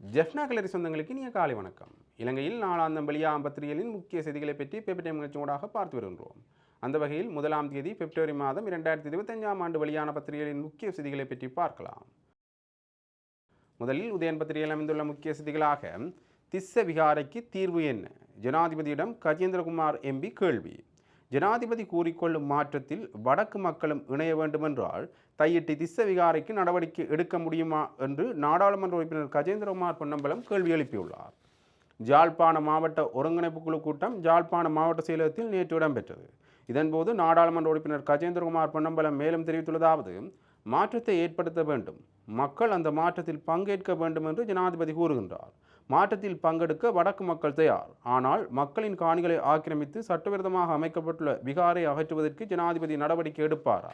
ஜெஃப்னா கலரி சொந்தங்களுக்கு இனிய காலை வணக்கம். இலங்கையில் நாளாந்தம் வெளியாம் பத்திரிகைகளின் முக்கிய செய்திகளை பற்றி பேப்பர் நிகழ்ச்சியோடாக பார்த்து வருகின்றோம். அந்த வகையில் முதலாம் தேதி பிப்ரவரி மாதம் இரண்டாயிரத்தி இருபத்தஞ்சாம் ஆண்டு வெளியான பத்திரிகைகளின் முக்கிய செய்திகளை பற்றி பார்க்கலாம். முதலில் உதயன் பத்திரிகையில் அமைந்துள்ள முக்கிய செய்திகளாக திஸ்ஸ விகாரைக்கு தீர்வு என்ன? ஜனாதிபதியிடம் கஜேந்திரகுமார் எம்பி கேள்வி. ஜனாதிபதி கூறிக்கொள்ளும் மாற்றத்தில் வடக்கு மக்களும் இணைய வேண்டுமென்றால் தையிட்டி திஸ்ஸ விகாரைக்கு நடவடிக்கை எடுக்க முடியுமா என்று நாடாளுமன்ற உறுப்பினர் கஜேந்திரகுமார் பொன்னம்பலம் கேள்வி எழுப்பியுள்ளார். ஜாழ்ப்பாண மாவட்ட ஒருங்கிணைப்பு குழு கூட்டம் ஜாழ்ப்பாண மாவட்ட செயலகத்தில் நேற்று இடம்பெற்றது. இதன்போது நாடாளுமன்ற உறுப்பினர் கஜேந்திரகுமார் பொன்னம்பலம் மேலும் தெரிவித்துள்ளதாவது மாற்றத்தை ஏற்படுத்த வேண்டும். மக்கள் அந்த மாற்றத்தில் பங்கேற்க வேண்டும் என்று ஜனாதிபதி கூறுகின்றார். மாற்றத்தில் பங்கெடுக்க வடக்கு மக்கள் தயார். ஆனால் மக்களின் காணிகளை ஆக்கிரமித்து சட்டவிரோதமாக அமைக்கப்பட்டுள்ள விகாரை அகற்றுவதற்கு ஜனாதிபதி நடவடிக்கை எடுப்பாரா?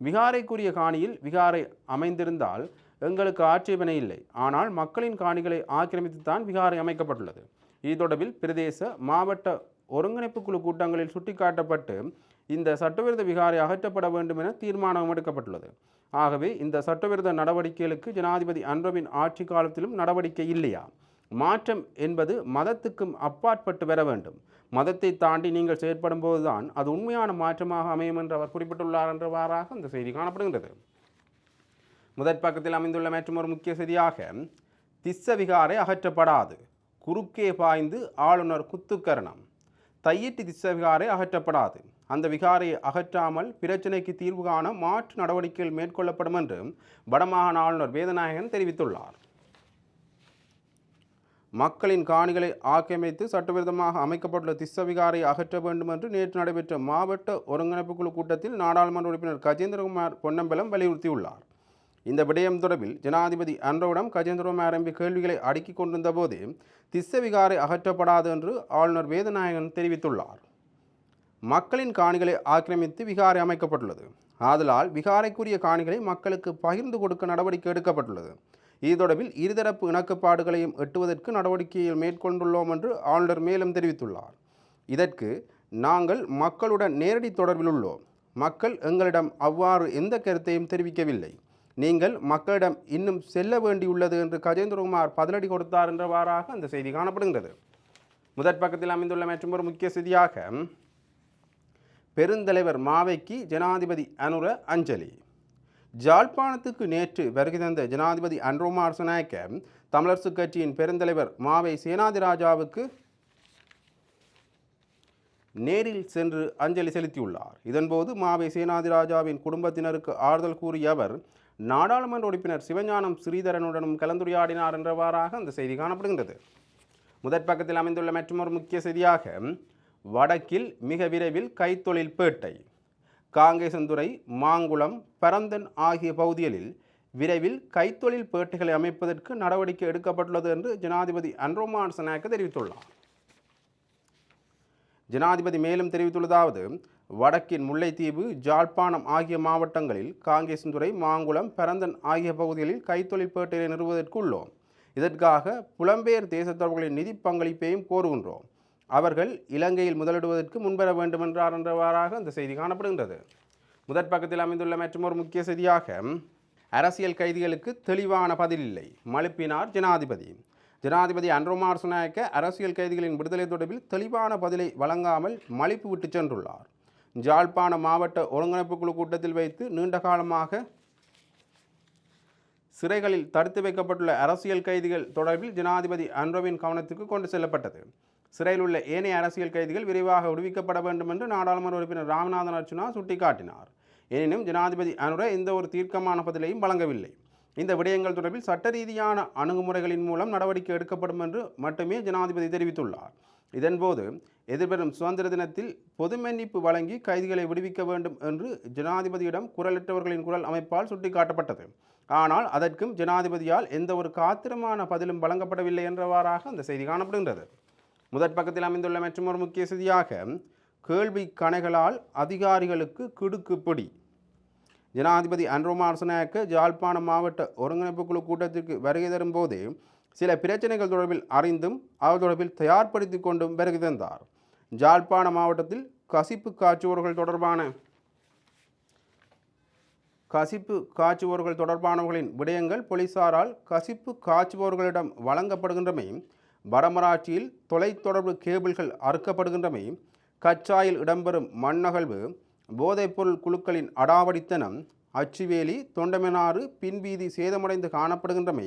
விகாரைக்குரிய காணியில் விகாரை அமைந்திருந்தால் எங்களுக்கு ஆட்சேபனை இல்லை. ஆனால் மக்களின் காணிகளை ஆக்கிரமித்துத்தான் விகாரை அமைக்கப்பட்டுள்ளது. இது தொடர்பில் பிரதேச மாவட்ட ஒருங்கிணைப்பு குழு கூட்டங்களில் சுட்டிக்காட்டப்பட்டு இந்த சட்டவிரோத விகாரை அகற்றப்பட வேண்டும் என தீர்மானம் எடுக்கப்பட்டுள்ளது. ஆகவே இந்த சட்டவிரோத நடவடிக்கைகளுக்கு ஜனாதிபதி அன்ரவின் ஆட்சி காலத்திலும் நடவடிக்கை இல்லையா? மாற்றம் என்பது மதத்துக்கும் அப்பாற்பட்டு வர வேண்டும். மதத்தை தாண்டி நீங்கள் செயற்படும் போதுதான் அது உண்மையான மாற்றமாக அமையும் என்று அவர் குறிப்பிட்டுள்ளார் என்றவாறாக அந்த செய்தி காணப்படுகின்றது. முதற் பக்கத்தில் அமைந்துள்ள மற்றும் ஒரு முக்கிய செய்தியாக திஸ்ஸ விகாரை அகற்றப்படாது. குறுக்கே பாய்ந்து ஆளுநர் குத்துக்கரணம். தையிட்டு திஸ்ஸ விகாரை அகற்றப்படாது. அந்த விகாரை அகற்றாமல் பிரச்சினைக்கு தீர்வு காண மாற்று நடவடிக்கைகள் மேற்கொள்ளப்படும் என்று வடமாகாண ஆளுநர் வேதநாயகன் தெரிவித்துள்ளார். மக்களின் காணிகளை ஆக்கிரமித்து சட்டவிரோதமாக அமைக்கப்பட்டுள்ள திஸ்ஸவிகாரை அகற்ற வேண்டும் என்று நேற்று நடைபெற்ற மாவட்ட ஒருங்கிணைப்பு குழு கூட்டத்தில் நாடாளுமன்ற உறுப்பினர் கஜேந்திரகுமார் பொன்னம்பலம் வலியுறுத்தியுள்ளார். இந்த விடயம் தொடர்பில் ஜனாதிபதி அன்றோடம் கஜேந்திரகுமார் எம்பி கேள்விகளை அடுக்கிக் கொண்டிருந்த போது திஸ்ஸவிகாரை அகற்றப்படாது என்று ஆளுநர் வேதநாயகன் தெரிவித்துள்ளார். மக்களின் காணிகளை ஆக்கிரமித்து விகாரை அமைக்கப்பட்டுள்ளது. ஆதலால் விகாரைக்குரிய காணிகளை மக்களுக்கு பகிர்ந்து கொடுக்க நடவடிக்கை எடுக்கப்பட்டுள்ளது. இது தொடர்பில் இருதரப்பு இணக்கப்பாடுகளையும் எட்டுவதற்கு நடவடிக்கைகள் மேற்கொண்டுள்ளோம் என்று ஆளுநர் மேலும் தெரிவித்துள்ளார். இதற்கு நாங்கள் மக்களுடன் நேரடி தொடர்பில் உள்ளோம். மக்கள் எங்களிடம் அவ்வாறு எந்த கருத்தையும் தெரிவிக்கவில்லை. நீங்கள் மக்களிடம் இன்னும் செல்ல வேண்டியுள்ளது என்று கஜேந்திரகுமார் பதிலடி கொடுத்தார் என்றவாறாக அந்த செய்தி காணப்படுகின்றது. முதற் பக்கத்தில் அமைந்துள்ள மற்றும் ஒரு முக்கிய செய்தியாக பெருந்தலைவர் மாவைக்கு ஜனாதிபதி அனுர அஞ்சலி. ஜாழ்ப்பாணத்துக்கு நேற்று வருகை தந்த ஜனாதிபதி அன்ரோமார் சனாயக்க தமிழரசுக் கட்சியின் பெருந்தலைவர் மாவை சேனாதிராஜாவுக்கு நேரில் சென்று அஞ்சலி செலுத்தியுள்ளார். இதன்போது மாவை சேனாதிராஜாவின் குடும்பத்தினருக்கு ஆறுதல் கூறிய அவர் நாடாளுமன்ற உறுப்பினர் சிவஞானம் ஸ்ரீதரனுடனும் கலந்துரையாடினார் என்றவாறாக அந்த செய்தி காணப்படுகின்றது. முதற் பக்கத்தில் அமைந்துள்ள மற்றொரு முக்கிய செய்தியாக வடக்கில் மிக விரைவில் கைத்தொழில் பேட்டை காங்கேசந்துறை மாங்குளம் பரந்தன் ஆகிய பகுதிகளில் விரைவில் கைத்தொழில் பேட்டைகளை அமைப்பதற்கு நடவடிக்கை எடுக்கப்பட்டுள்ளது என்று ஜனாதிபதி அன்ரோமான் சனாக்க தெரிவித்துள்ளார். ஜனாதிபதி மேலும் தெரிவித்துள்ளதாவது வடக்கின் முல்லைத்தீவு ஜாழ்ப்பாணம் ஆகிய மாவட்டங்களில் காங்கேசந்துறை மாங்குளம் பரந்தன் ஆகிய பகுதிகளில் கைத்தொழில் பேட்டைகளை நிறுவுவதற்கு உள்ளோம். இதற்காக புலம்பெயர் தேசத்தவர்களின் நிதி பங்களிப்பையும் கோருகின்றோம். அவர்கள் இலங்கையில் முதலிடுவதற்கு முன்வர வேண்டுமென்றார் என்றவாறாக அந்த செய்தி காணப்படுகின்றது. முதற் பக்கத்தில் அமைந்துள்ள மற்றொரு முக்கிய செய்தியாக அரசியல் கைதிகளுக்கு தெளிவான பதில் இல்லை. மழுப்பினார் ஜனாதிபதி. ஜனாதிபதி அன்ரோமார் சுனாயக்க அரசியல் கைதிகளின் விடுதலை தொடர்பில் தெளிவான பதிலை வழங்காமல் மலிப்பு விட்டு சென்றுள்ளார். ஜாழ்ப்பாண மாவட்ட ஒருங்கிணைப்பு குழு கூட்டத்தில் வைத்து நீண்ட காலமாக சிறைகளில் தடுத்து வைக்கப்பட்டுள்ள அரசியல் கைதிகள் தொடர்பில் ஜனாதிபதி அன்ரோவின் கவனத்துக்கு கொண்டு செல்லப்பட்டது. சிறையில் உள்ள ஏனைய அரசியல் கைதிகள் விரைவாக விடுவிக்கப்பட வேண்டும் என்று நாடாளுமன்ற உறுப்பினர் ராமநாதன் அர்ச்சுனா சுட்டிக்காட்டினார். எனினும் ஜனாதிபதி அனுர எந்த ஒரு தீர்க்கமான பதிலையும் வழங்கவில்லை. இந்த விடயங்கள் தொடர்பில் சட்ட ரீதியான அணுகுமுறைகளின் மூலம் நடவடிக்கை எடுக்கப்படும் என்று மட்டுமே ஜனாதிபதி தெரிவித்துள்ளார். இதன்போது எதிர்வரும் சுதந்திர தினத்தில் பொது மன்னிப்பு வழங்கி கைதிகளை விடுவிக்க வேண்டும் என்று ஜனாதிபதியிடம் குரலிட்டவர்களின் குரல் அமைப்பால் சுட்டிக்காட்டப்பட்டது. ஆனால் அதற்கும் ஜனாதிபதியால் எந்த ஒரு காத்திரமான பதிலும் வழங்கப்படவில்லை என்றவாறாக அந்த செய்தி காணப்படுகின்றது. முதற் பக்கத்தில் அமைந்துள்ள மற்றொரு முக்கிய செய்தியாக கேள்வி கணைகளால் அதிகாரிகளுக்கு கிடுக்குப்பிடி ஜனாதிபதி அன்ரோமார் சனாயக்க ஜாழ்ப்பாணம் மாவட்ட ஒருங்கிணைப்பு குழு கூட்டத்திற்கு வருகை தரும்போது சில பிரச்சனைகள் தொடர்பில் அறிந்தும் அவர் தொடர்பில் தயார்படுத்தி கொண்டும் வருகை தந்தார். ஜாழ்ப்பாண மாவட்டத்தில் கசிப்பு காய்ச்சுவர்கள் தொடர்பான கசிப்பு காய்ச்சுவோர்கள் தொடர்பானவர்களின் விடயங்கள் போலீசாரால் கசிப்பு காய்ச்சுபவர்களிடம் வழங்கப்படுகின்றமை வடமராட்சியில் தொலைத்தொடர்பு கேபிள்கள் அறுக்கப்படுகின்றமை கச்சாயில் இடம்பெறும் மண்ணகழ்வு போதைப்பொருள் குழுக்களின் அடாவடித்தனம் அச்சுவேலி தொண்டமனாறு பின்வீதி சேதமடைந்து காணப்படுகின்றமை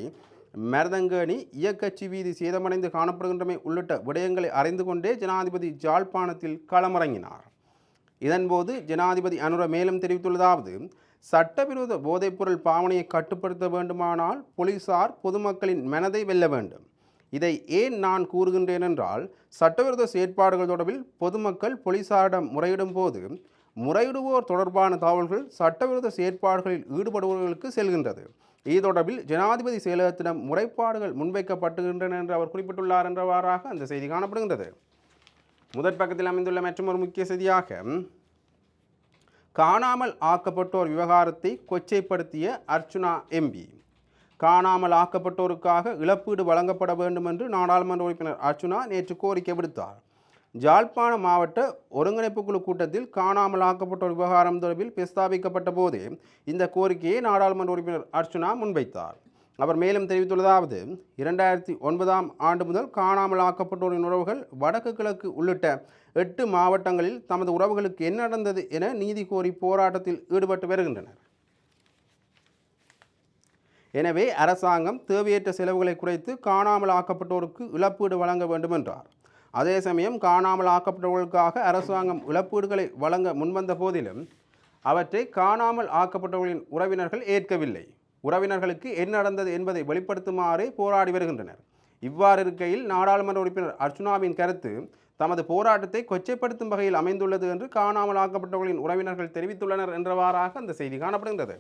மருதங்கேணி இயக்கச்சி வீதி சேதமடைந்து காணப்படுகின்றமை உள்ளிட்ட விடயங்களை அறிந்து கொண்டே ஜனாதிபதி ஜாழ்ப்பாணத்தில் களமிறங்கினார். இதன்போது ஜனாதிபதி அனுர மேலும் தெரிவித்துள்ளதாவது சட்டவிரோத போதைப்பொருள் பாவனையை கட்டுப்படுத்த வேண்டுமானால் போலீசார் பொதுமக்களின் மனதை வெல்ல வேண்டும். இதை ஏன் நான் கூறுகின்றேன் என்றால் சட்டவிரோத செயற்பாடுகள் தொடர்பில் பொதுமக்கள் போலீசாரிடம் முறையிடும் போது முறையிடுவோர் தொடர்பான தகவல்கள் சட்டவிரோத செயற்பாடுகளில் ஈடுபடுபவர்களுக்கு செல்கின்றது. இது தொடர்பில் ஜனாதிபதி செயலகத்திடம் முறைப்பாடுகள் முன்வைக்கப்படுகின்றன என்று அவர் குறிப்பிட்டுள்ளார் என்றவாறாக அந்த செய்தி காணப்படுகின்றது. முதற் பக்கத்தில் அமைந்துள்ள மற்றொரு முக்கிய செய்தியாக காணாமல் ஆக்கப்பட்டோர் விவகாரத்தை கொச்சைப்படுத்திய அர்ச்சுனா எம்பி. காணாமல் ஆக்கப்பட்டோருக்காக இழப்பீடு வழங்கப்பட வேண்டும் என்று நாடாளுமன்ற உறுப்பினர் அர்ச்சுனா நேற்று கோரிக்கை விடுத்தார். ஜாழ்ப்பாண மாவட்ட ஒருங்கிணைப்பு குழு கூட்டத்தில் காணாமல் ஆக்கப்பட்டோர் விவகாரம் தொடர்பில் பிரஸ்தாபிக்கப்பட்ட போது இந்த கோரிக்கையை நாடாளுமன்ற உறுப்பினர் அர்ச்சுனா முன்வைத்தார். அவர் மேலும் தெரிவித்துள்ளதாவது இரண்டாயிரத்தி ஒன்பதாம் ஆண்டு முதல் காணாமல் ஆக்கப்பட்டோரின் உறவுகள் வடக்கு கிழக்கு உள்ளிட்ட எட்டு மாவட்டங்களில் தமது உறவுகளுக்கு என்ன நடந்தது என நீதி கோரி போராட்டத்தில் ஈடுபட்டு வருகின்றனர். எனவே அரசாங்கம் தேவையற்ற செலவுகளை குறைத்து காணாமல் ஆக்கப்பட்டோருக்கு இழப்பீடு வழங்க வேண்டும் என்றார் அதே சமயம் காணாமல் ஆக்கப்பட்டவர்களுக்காக அரசாங்கம் இழப்பீடுகளை வழங்க முன்வந்த போதிலும் அவற்றை காணாமல் ஆக்கப்பட்டவர்களின் உறவினர்கள் ஏற்கவில்லை. உறவினர்களுக்கு என்ன நடந்தது என்பதை வெளிப்படுத்துமாறே போராடி வருகின்றனர். இவ்வாறு இருக்கையில் நாடாளுமன்ற உறுப்பினர் அர்ச்சுனாவின் கருத்து தமது போராட்டத்தை கொச்சைப்படுத்தும் வகையில் அமைந்துள்ளது என்று காணாமல் ஆக்கப்பட்டவர்களின் உறவினர்கள் தெரிவித்துள்ளனர் என்றவாறாக அந்த செய்தி காணப்படுகின்றது.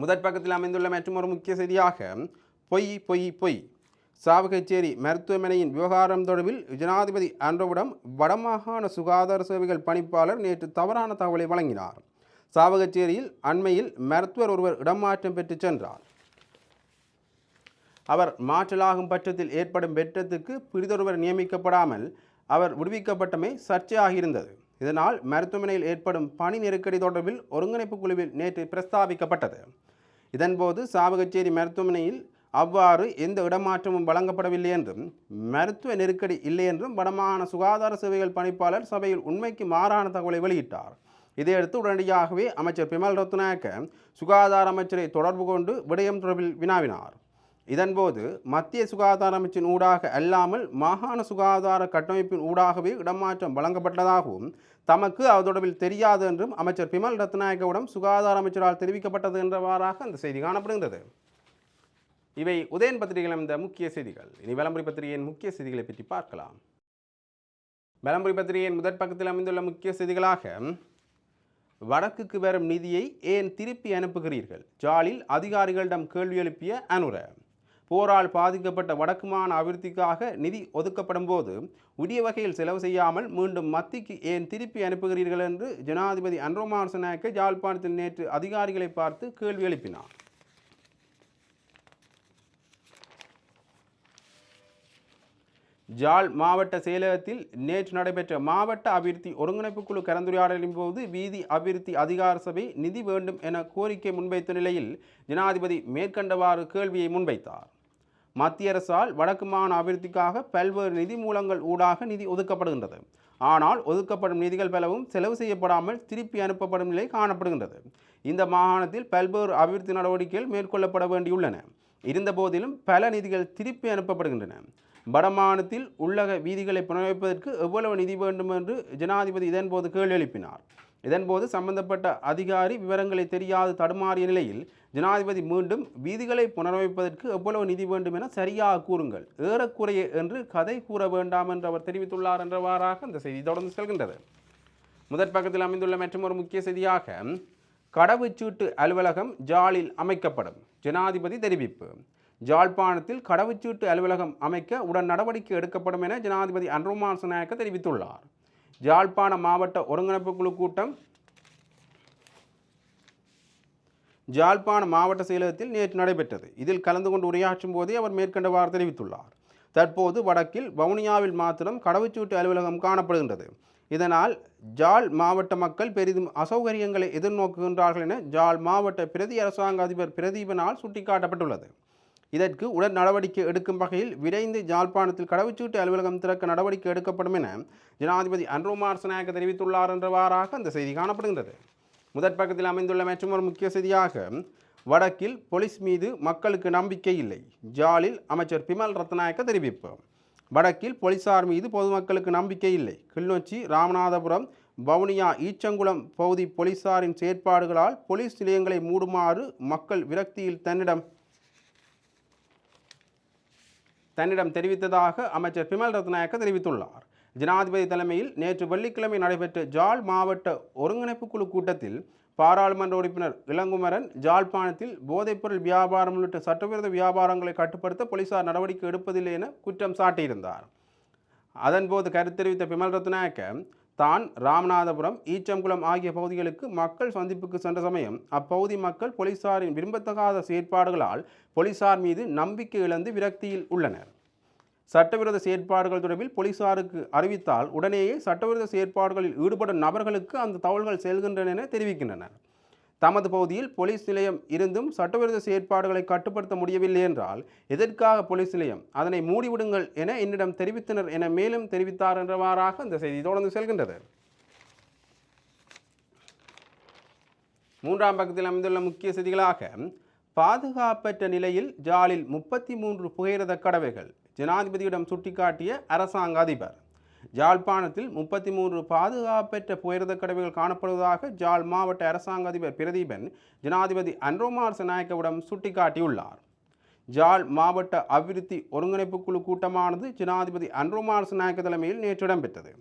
முதற் பக்கத்தில் அமைந்துள்ள மற்றொரு முக்கிய செய்தியாக பொய் பொய் பொய். சாவகச்சேரி மருத்துவமனையின் விவகாரம் தொடர்பில் ஜனாதிபதி அன்றவிடம் வடமாகாண சுகாதார சேவைகள் பணிப்பாளர் நேற்று தவறான தகவலை வழங்கினார். சாவகச்சேரியில் அண்மையில் மருத்துவர் ஒருவர் இடமாற்றம் பெற்று சென்றார். அவர் மாற்றலாகும் பட்சத்தில் ஏற்படும் வெற்றத்துக்கு பிரிதொருவர் நியமிக்கப்படாமல் அவர் விடுவிக்கப்பட்டமை சர்ச்சையாகியிருந்தது. இதனால் மருத்துவமனையில் ஏற்படும் பணி நெருக்கடி தொடர்பில் ஒருங்கிணைப்பு குழுவில் நேற்று பிரஸ்தாபிக்கப்பட்டது. இதன்போது சாவகச்சேரி மருத்துவமனையில் அவ்வாறு எந்த இடமாற்றமும் வழங்கப்படவில்லை என்றும் மருத்துவ நெருக்கடி இல்லை என்றும் வடமாகாண சுகாதார சேவைகள் பணிப்பாளர் சபையில் உண்மைக்கு மாறான தகவலை வெளியிட்டார். இதையடுத்து உடனடியாகவே அமைச்சர் பிமல் ரத்நாயக்க சுகாதார அமைச்சரை தொடர்பு கொண்டு விடயம் தொடர்பில் வினாவினார். இதன்போது மத்திய சுகாதார அமைச்சின் ஊடாக அல்லாமல் மாகாண சுகாதார கட்டமைப்பின் ஊடாகவே இடமாற்றம் வழங்கப்பட்டதாகவும் தமக்கு அது தொடர்பில் தெரியாது என்றும் அமைச்சர் பிமல் ரத்நாயகவிடம் சுகாதார அமைச்சரால் தெரிவிக்கப்பட்டது என்றவாறாக அந்த செய்தி காணப்படுகின்றது. இவை உதயன் பத்திரிகையில் இந்த முக்கிய செய்திகள். இனி விளம்பரி பத்திரிகையின் முக்கிய செய்திகளை பற்றி பார்க்கலாம். விளம்பரி பத்திரிகையின் முதற் பக்கத்தில் அமைந்துள்ள முக்கிய செய்திகளாக வடக்குக்கு வரும் நிதியை ஏன் திருப்பி அனுப்புகிறீர்கள்? ஜாலில் அதிகாரிகளிடம் கேள்வி எழுப்பிய அனுர. போரால் பாதிக்கப்பட்ட வடக்கு மாகாண அபிவிருத்திக்காக நிதி ஒதுக்கப்படும் போது உரிய வகையில் செலவு செய்யாமல் மீண்டும் மத்திக்கு ஏன் திருப்பி அனுப்புகிறீர்கள் என்று ஜனாதிபதி அன்ரோமார் நாயக்க ஜாழ்ப்பாணத்தில் நேற்று அதிகாரிகளை பார்த்து கேள்வி எழுப்பினார். ஜாழ் மாவட்ட செயலகத்தில் நேற்று நடைபெற்ற மாவட்ட அபிவிருத்தி ஒருங்கிணைப்பு குழு கலந்துரையாடலின் போது வீதி அபிவிருத்தி அதிகார சபை நிதி வேண்டும் என கோரிக்கை முன்வைத்த நிலையில் ஜனாதிபதி மேற்கண்டவாறு கேள்வியை முன்வைத்தார். மத்திய அரசால் வடக்கு மாகாண அபிவிருத்திக்காக பல்வேறு நிதி மூலங்கள் ஊடாக நிதி ஒதுக்கப்படுகின்றது. ஆனால் ஒதுக்கப்படும் நிதிகள் பலவும் செலவு செய்யப்படாமல் திருப்பி அனுப்பப்படும் நிலை காணப்படுகின்றது. இந்த மாகாணத்தில் பல்வேறு அபிவிருத்தி நடவடிக்கைகள் மேற்கொள்ளப்பட வேண்டியுள்ளன. இருந்தபோதிலும் பல நிதிகள் திருப்பி அனுப்பப்படுகின்றன. வடமாகாணத்தில் உள்ளக வீதிகளை புனரமைப்பதற்கு எவ்வளவு நிதி வேண்டும் என்று ஜனாதிபதி இதன்போது கேள்வி எழுப்பினார். இதன்போது சம்பந்தப்பட்ட அதிகாரி விவரங்களை தெரியாது தடுமாறிய நிலையில் ஜனாதிபதி மீண்டும் வீதிகளை புனரமைப்பதற்கு எவ்வளவு நிதி வேண்டும் என சரியாக கூறுங்கள். ஏறக்குறைய என்று கதை கூற வேண்டாம் என்று அவர் தெரிவித்துள்ளார் என்றவாறாக அந்த செய்தி தொடர்ந்து செல்கின்றது. முதற் பக்கத்தில் அமைந்துள்ள மற்றும் ஒரு முக்கிய செய்தியாக கடவுச்சீட்டு அலுவலகம் ஜாலில் அமைக்கப்படும். ஜனாதிபதி தெரிவிப்பு ஜாழ்ப்பாணத்தில் கடவுச்சீட்டு அலுவலகம் அமைக்க உடன் நடவடிக்கை எடுக்கப்படும் என ஜனாதிபதி அன்ருமான் சுநாயக்க தெரிவித்துள்ளார். ஜாழ்ப்பாண மாவட்ட ஒருங்கிணைப்பு குழு கூட்டம் ஜாழ்ப்பாண மாவட்ட செயலகத்தில் நேற்று நடைபெற்றது. இதில் கலந்து கொண்டு உரையாற்றும் போதே அவர் மேற்கண்டவாறு தெரிவித்துள்ளார். தற்போது வடக்கில் வவுனியாவில் மாத்திரம் கடவுச்சீட்டு அலுவலகம் காணப்படுகின்றது. இதனால் ஜாழ் மாவட்ட மக்கள் பெரிதும் அசௌகரியங்களை எதிர்நோக்குகின்றார்கள் என ஜாழ் மாவட்ட பிரதி அரசாங்க அதிபர் பிரதீபனால் சுட்டிக்காட்டப்பட்டுள்ளது. இதற்கு உடல் நடவடிக்கை எடுக்கும் வகையில் விரைந்து ஜாழ்ப்பாணத்தில் கடவுச்சீட்டு அலுவலகம் திறக்க நடவடிக்கை எடுக்கப்படும் என ஜனாதிபதி அன்ரோமார் சநாயக்க தெரிவித்துள்ளார் என்றவாறாக அந்த செய்தி காணப்படுகின்றது. முதற் பக்கத்தில் அமைந்துள்ள மற்றொரு முக்கிய செய்தியாக வடக்கில் போலீஸ் மீது மக்களுக்கு நம்பிக்கை இல்லை. ஜாலில் அமைச்சர் பிமல் ரத்நாயக்க தெரிவிப்பு. வடக்கில் போலீசார் மீது பொதுமக்களுக்கு நம்பிக்கை இல்லை. கிளிநொச்சி ராமநாதபுரம் வவுனியா ஈச்சங்குளம் பகுதி போலீசாரின் செயற்பாடுகளால் போலீஸ் நிலையங்களை மூடுமாறு மக்கள் விரக்தியில் தன்னிடம் தன்னிடம் தெரிவித்ததாக அமைச்சர் பிமல் ரத்நாயக்க தெரிவித்துள்ளார். ஜனாதிபதி தலைமையில் நேற்று வெள்ளிக்கிழமை நடைபெற்ற ஜாழ் மாவட்ட ஒருங்கிணைப்பு குழு கூட்டத்தில் பாராளுமன்ற உறுப்பினர் இளங்குமரன் ஜாழ்ப்பாணத்தில் போதைப்பொருள் வியாபாரம் உள்ளிட்ட சட்டவிரோத வியாபாரங்களை கட்டுப்படுத்த போலீசார் நடவடிக்கை எடுப்பதில்லை என குற்றம் சாட்டியிருந்தார். அதன்போது கருத்து தெரிவித்த பிமல் ரத்நாயக்க தான் ராமநாதபுரம் ஈச்சங்குளம் ஆகிய பகுதிகளுக்கு மக்கள் சந்திப்புக்கு சென்ற சமயம் அப்பகுதி மக்கள் போலீசாரின் விரும்பத்தகாத செயற்பாடுகளால் போலீசார் மீது நம்பிக்கை இழந்து விரக்தியில் உள்ளனர். சட்டவிரோத செயற்பாடுகள் தொடர்பில் போலீசாருக்கு அறிவித்தால் உடனேயே சட்டவிரோத செயற்பாடுகளில் ஈடுபடும் நபர்களுக்கு அந்த தகவல்கள் செல்கின்றன என தெரிவிக்கின்றனர். தமது பகுதியில் போலீஸ் நிலையம் இருந்தும் சட்டவிரோத செயற்பாடுகளை கட்டுப்படுத்த முடியவில்லை என்றால் எதற்காக போலீஸ் நிலையம் அதனை மூடிவிடுங்கள் என என்னிடம் தெரிவித்தனர் என மேலும் தெரிவித்தார் என்றவாறாக இந்த செய்தி தொடர்ந்து செல்கின்றது. மூன்றாம் பக்கத்தில் அமைந்துள்ள முக்கிய செய்திகளாக பாதுகாப்பற்ற நிலையில் ஜாலில் முப்பத்தி மூன்று புகையிரத கடவைகள் ஜனாதிபதியிடம் சுட்டிக்காட்டிய அரசாங்க அதிபர் ஜாழ்ப்பாணத்தில் முப்பத்தி மூன்று பாதுகாப்பற்ற புகையிரத கடவைகள் காணப்படுவதாக ஜாழ் மாவட்ட அரசாங்க அதிபர் பிரதீபன் ஜனாதிபதி அன்ரோமார் நாயக்கவிடம் சுட்டிக்காட்டியுள்ளார். ஜாழ் மாவட்ட அபிவிருத்தி ஒருங்கிணைப்பு குழு கூட்டமானது ஜனாதிபதி அன்ரோமார் நாயக்க தலைமையில் நேற்று இடம்பெற்றது.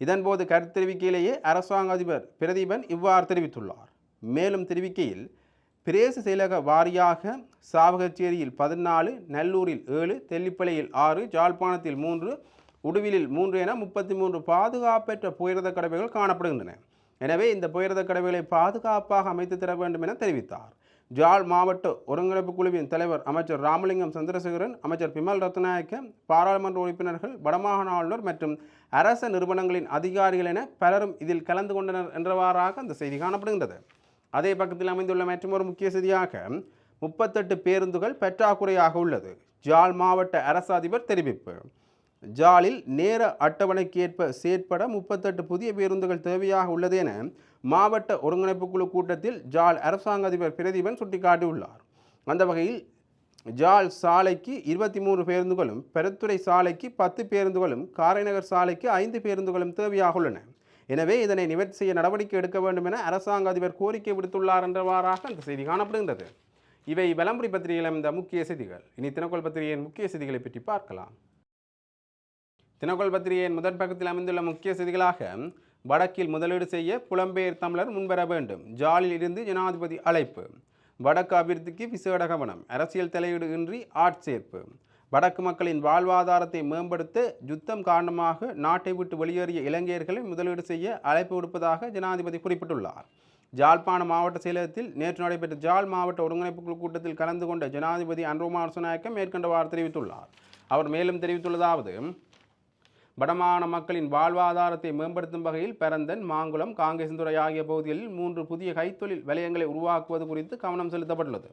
இதன்போது கருத்து தெரிவிக்கையிலேயே அரசாங்க அதிபர் பிரதீபன் இவ்வாறு தெரிவித்துள்ளார். மேலும் தெரிவிக்கையில் பிரேச செயலக வாரியாக சாவகச்சேரியில் பதினாலு நல்லூரில் ஏழு தெல்லிப்பளையில் ஆறு ஜாழ்ப்பாணத்தில் மூன்று உடுவிலில் மூன்று என முப்பத்தி மூன்று பாதுகாப்பற்ற புயரத கடவைகள் காணப்படுகின்றன. எனவே இந்த புயரத கடவைகளை பாதுகாப்பாக அமைத்து தர வேண்டும் என தெரிவித்தார். ஜாழ் மாவட்ட ஒருங்கிணைப்பு குழுவின் தலைவர் அமைச்சர் ராமலிங்கம் சந்திரசேகரன் அமைச்சர் பிமல் ரத்நாயக்க பாராளுமன்ற உறுப்பினர்கள் வடமாகாண ஆளுநர் மற்றும் அரச நிறுவனங்களின் அதிகாரிகள் என பலரும் இதில் கலந்து கொண்டனர் என்றவாறாக அந்த செய்தி காணப்படுகின்றது. அதே பக்கத்தில் அமைந்துள்ள மற்றொரு முக்கிய செய்தியாக முப்பத்தெட்டு பேருந்துகள் பற்றாக்குறையாக உள்ளது. ஜால் மாவட்ட அரசு அதிபர் தெரிவிப்பு. ஜாலில் நேர அட்டவணைக்கு ஏற்ப செயற்பட முப்பத்தெட்டு புதிய பேருந்துகள் தேவையாக உள்ளது என மாவட்ட ஒருங்கிணைப்பு குழு கூட்டத்தில் ஜால் அரசாங்க அதிபர் பிரதீபன் சுட்டிக்காட்டியுள்ளார். அந்த வகையில் ஜால் சாலைக்கு இருபத்தி மூன்று பேருந்துகளும் பெருத்துறை சாலைக்கு பத்து பேருந்துகளும் காரைநகர் சாலைக்கு ஐந்து பேருந்துகளும் தேவையாக உள்ளன. எனவே இதனை நிவர்த்தி செய்ய நடவடிக்கை எடுக்க வேண்டும் என அரசாங்க அதிபர் கோரிக்கை விடுத்துள்ளார் என்றவாறாக அந்த செய்தி காணப்படுகின்றது. இவை விளம்பரி பத்திரிகையில் அமைந்த முக்கிய செய்திகள். இனி தினக்கோள் பத்திரிகையின் முக்கிய செய்திகளை பற்றி பார்க்கலாம். தினக்கோள் பத்திரிகையின் முதற் பக்கத்தில் அமைந்துள்ள முக்கிய செய்திகளாக வடக்கில் முதலீடு செய்ய புலம்பெயர் தமிழர் முன்வர வேண்டும். ஜாலில் இருந்து ஜனாதிபதி அழைப்பு. வடக்கு அபிவிருத்திக்கு விசேட கவனம். அரசியல் தலையீடு இன்றி ஆட்சேர்ப்பு. வடக்கு மக்களின் வாழ்வாதாரத்தை மேம்படுத்த யுத்தம் காரணமாக நாட்டை விட்டு வெளியேறிய இலங்கையர்களை முதலீடு செய்ய அழைப்பு விடுப்பதாக ஜனாதிபதி குறிப்பிட்டுள்ளார். ஜாழ்ப்பாண மாவட்ட செயலகத்தில் நேற்று நடைபெற்ற ஜாழ் மாவட்ட ஒருங்கிணைப்பு குழு கூட்டத்தில் கலந்து கொண்ட ஜனாதிபதி அன்ரோமார் சுநாயக்க மேற்கண்டவாறு தெரிவித்துள்ளார். அவர் மேலும் தெரிவித்துள்ளதாவது வடமாகாண மக்களின் வாழ்வாதாரத்தை மேம்படுத்தும் வகையில் பெரந்தன் மாங்குளம் காங்கேசந்துறை ஆகிய பகுதிகளில் மூன்று புதிய கைத்தொழில் வலயங்களை உருவாக்குவது குறித்து கவனம் செலுத்தப்பட்டுள்ளது.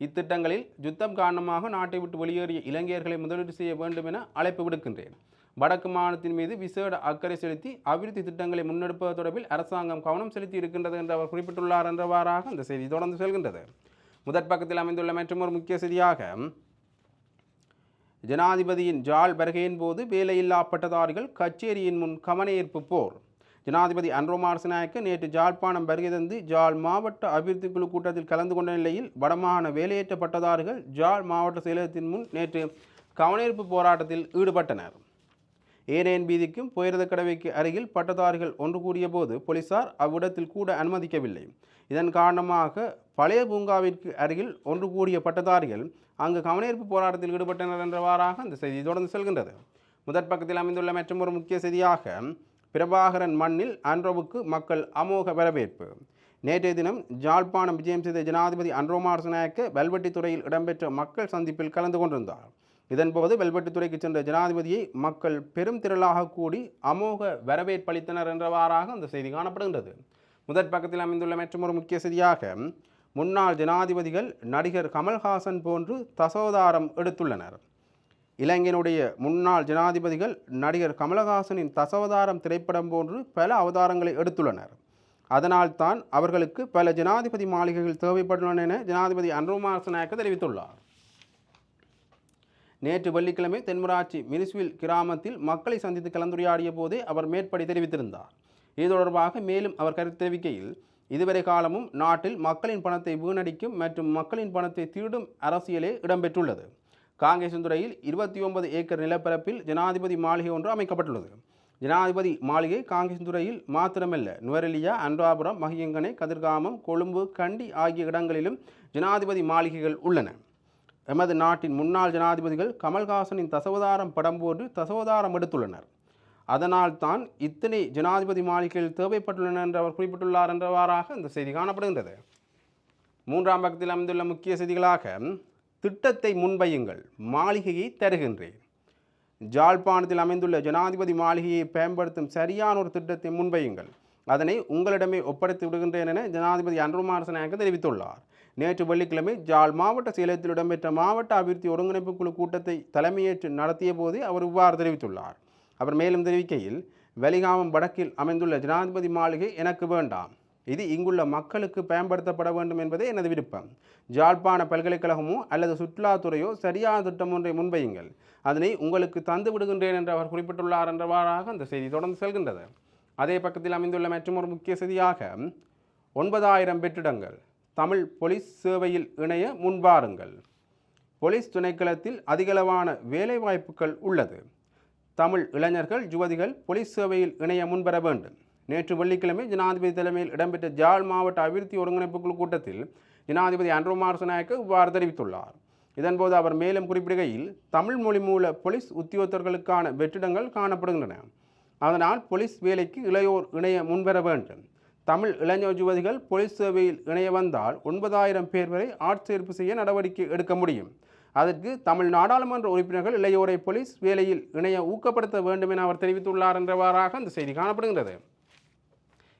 இத்திட்டங்களில் யுத்தம் காரணமாக நாட்டை விட்டு வெளியேறிய இளைஞர்களை முதலீடு செய்ய வேண்டும் என அழைப்பு விடுக்கின்றேன். வடக்கு மாநிலத்தின் மீது விசேட அக்கறை செலுத்தி அபிவிருத்தி திட்டங்களை முன்னெடுப்பது தொடர்பில் அரசாங்கம் கவனம் செலுத்தி இருக்கின்றது என்று அவர் குறிப்பிட்டுள்ளார் என்றவாறாக அந்த செய்தி தொடர்ந்து செல்கின்றது. முதற் பக்கத்தில் அமைந்துள்ள மற்றொரு முக்கிய செய்தியாக ஜனாதிபதியின் ஜால் வருகையின் போது வேலையில்லா பட்டதாரிகள் கச்சேரியின் முன் கவனஈர்ப்பு போர். ஜனாதிபதி அன்ரோமார் சிநாயக்க நேற்று ஜாழ்ப்பாணம் வருகை தந்து ஜாழ் மாவட்ட அபிவிருத்தி குழு கூட்டத்தில் கலந்து கொண்ட நிலையில் வடமாகாண வேலையேற்ற பட்டதாரிகள் ஜாழ் மாவட்ட செயலகத்தின் முன் நேற்று கவனஈர்ப்பு போராட்டத்தில் ஈடுபட்டனர். ஏனையன் வீதிக்கும் புயரத கடவைக்கு அருகில் பட்டதாரிகள் ஒன்று கூடிய போது போலீசார் அவ்விடத்தில் கூட அனுமதிக்கவில்லை. இதன் காரணமாக பழைய பூங்காவிற்கு அருகில் ஒன்று கூடிய பட்டதாரிகள் அங்கு கவனஈர்ப்பு போராட்டத்தில் ஈடுபட்டனர் என்றவாறாக அந்த செய்தி தொடர்ந்து செல்கின்றது. முதற் பக்கத்தில் அமைந்துள்ள மற்றும் ஒரு முக்கிய செய்தியாக பிரபாகரன் மண்ணில் அன்றோவுக்கு மக்கள் அமோக வரவேற்பு. நேற்றைய தினம் ஜாழ்ப்பாணம் விஜயம் செய்த ஜனாதிபதி அன்ரோமார் நாயக்க வெல்வெட்டித்துறையில் இடம்பெற்ற மக்கள் சந்திப்பில் கலந்து கொண்டிருந்தார். இதன்போது வெல்வெட்டித்துறைக்கு சென்ற ஜனாதிபதியை மக்கள் பெரும் திரளாக கூடி அமோக வரவேற்பளித்தனர் என்றவாறாக அந்த செய்தி காணப்படுகின்றது. முதற் பக்கத்தில் அமைந்துள்ள மற்றொரு முக்கிய செய்தியாக முன்னாள் ஜனாதிபதிகள் நடிகர் கமல்ஹாசன் போன்று தசோதாரம் எடுத்துள்ளனர். இலங்கையினுடைய முன்னாள் ஜனாதிபதிகள் நடிகர் கமலஹாசனின் தசவதாரம் திரைப்படம் போன்று பல அவதாரங்களை எடுத்துள்ளனர். அதனால்தான் அவர்களுக்கு பல ஜனாதிபதி மாளிகைகள் தேவைப்பட்டுள்ளன என ஜனாதிபதி அன்ருகுமார் நாயக்க தெரிவித்துள்ளார். நேற்று வெள்ளிக்கிழமை தென்மராட்சி மினிஸ்வில் கிராமத்தில் மக்களை சந்தித்து கலந்துரையாடிய போதே அவர் மேற்படி தெரிவித்திருந்தார். இது தொடர்பாக மேலும் அவர் கருத்து தெரிவிக்கையில் இதுவரை காலமும் நாட்டில் மக்களின் பணத்தை வீணடிக்கும் மற்றும் மக்களின் பணத்தை திருடும் அரசியலே இடம்பெற்றுள்ளது. காங்கேசந்துறையில் இருபத்தி ஒன்பது ஏக்கர் நிலப்பரப்பில் ஜனாதிபதி மாளிகை ஒன்று அமைக்கப்பட்டுள்ளது. ஜனாதிபதி மாளிகை காங்கேசந்துறையில் மாத்திரமல்ல. நுவரெலியா அன்றாபுரம் மகியங்கனை கதிர்காமம் கொழும்பு கண்டி ஆகிய இடங்களிலும் ஜனாதிபதி மாளிகைகள் உள்ளன. எமது நாட்டின் முன்னாள் ஜனாதிபதிகள் கமல்ஹாசனின் தசவதாரம் படம் போன்று தசவதாரம் எடுத்துள்ளனர். அதனால் தான் இத்தனை ஜனாதிபதி மாளிகைகள் தேவைப்பட்டுள்ளன என்று அவர் குறிப்பிட்டுள்ளார் என்றவாறாக இந்த செய்தி காணப்படுகின்றது. மூன்றாம் பக்கத்தில் அமைந்துள்ள முக்கிய செய்திகளாக திட்டத்தை முன்வையுங்கள். மாளிகையை தருகின்றேன். ஜாழ்ப்பாணத்தில் அமைந்துள்ள ஜனாதிபதி மாளிகையை பயன்படுத்தும் சரியான ஒரு திட்டத்தை முன்வையுங்கள். அதனை உங்களிடமே ஒப்படைத்து விடுகின்றேன் என ஜனாதிபதி அன்ருமார் தெரிவித்துள்ளார். நேற்று வெள்ளிக்கிழமை ஜாழ் மாவட்ட சேலத்தில் இடம்பெற்ற மாவட்ட அபிவிருத்தி ஒருங்கிணைப்பு குழு கூட்டத்தை தலைமையேற்று நடத்திய போது அவர் இவ்வாறு தெரிவித்துள்ளார். அவர் மேலும் தெரிவிக்கையில் வெலிகாமம் வடக்கில் அமைந்துள்ள ஜனாதிபதி மாளிகை எனக்கு வேண்டாம். இது இங்குள்ள மக்களுக்கு பயன்படுத்தப்பட வேண்டும் என்பதே எனது விருப்பம். ஜாழ்ப்பாண பல்கலைக்கழகமோ அல்லது சுற்றுலாத்துறையோ சரியான திட்டம் ஒன்றை முன்வையுங்கள். அதனை உங்களுக்கு தந்து விடுகின்றேன் என்று அவர் குறிப்பிட்டுள்ளார் என்றவாறாக அந்த செய்தி தொடர்ந்து செல்கின்றது. அதே பக்கத்தில் அமைந்துள்ள மற்றொரு முக்கிய செய்தியாக ஒன்பதாயிரம் வெற்றிடங்கள் தமிழ் போலீஸ் சேவையில் இணைய முன்வாருங்கள். போலீஸ் துணைக்களத்தில் அதிகளவான வேலைவாய்ப்புகள் உள்ளது. தமிழ் இளைஞர்கள் யுவதிகள் போலீஸ் சேவையில் இணைய முன்வர வேண்டும். நேற்று வெள்ளிக்கிழமை ஜனாதிபதி தலைமையில் இடம்பெற்ற ஜாழ் மாவட்ட அபிவிருத்தி ஒருங்கிணைப்பு குழு கூட்டத்தில் ஜனாதிபதி அன்ரோ மார்சநாயக்க இவ்வாறு தெரிவித்துள்ளார். இதன்போது அவர் மேலும் குறிப்பிடுகையில் தமிழ் மொழி மூல போலீஸ் உத்தியோகத்தர்களுக்கான வெற்றிடங்கள் காணப்படுகின்றன. அதனால் போலீஸ் வேலைக்கு இளையோர் இணைய முன்வர வேண்டும். தமிழ் இளைஞர் யுவதிகள் போலீஸ் சேவையில் இணைய வந்தால் ஒன்பதாயிரம் பேர் வரை ஆட்சேர்ப்பு செய்ய நடவடிக்கை எடுக்க முடியும். அதற்கு தமிழ் நாடாளுமன்ற உறுப்பினர்கள் இளையோரை போலீஸ் வேலையில் இணைய ஊக்கப்படுத்த வேண்டும் என அவர் தெரிவித்துள்ளார் என்றவாறாக அந்த செய்தி காணப்படுகின்றது.